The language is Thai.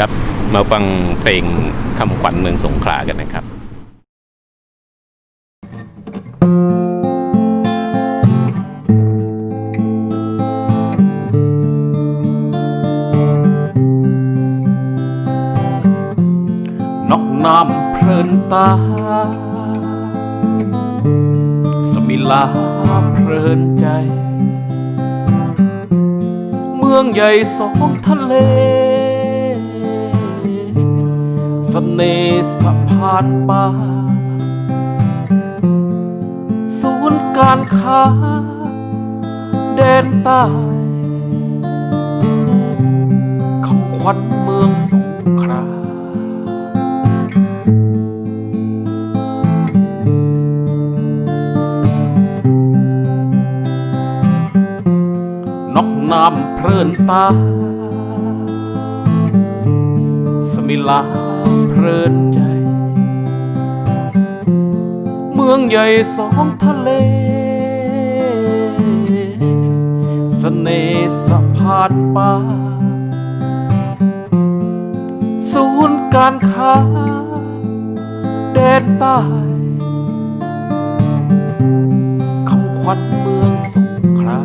ครับ มาฟังเพลงคำขวัญเมืองสงขลากันนะครับนกน้ำเพลินตา สมิลาเพลินใจ เมืองใหญ่สองทะเล เสน่สะพานป่า ศูนย์การค้าแดนใต้คำขวัญเมืองสงขลานกน้ำเพลินตาสมิลา เพลินใจ เมืองใหญ่สองทะเลเสน่ห์สะพานป่า ศูนย์การค้าแดนใต้คำขวัญเมืองสงขลา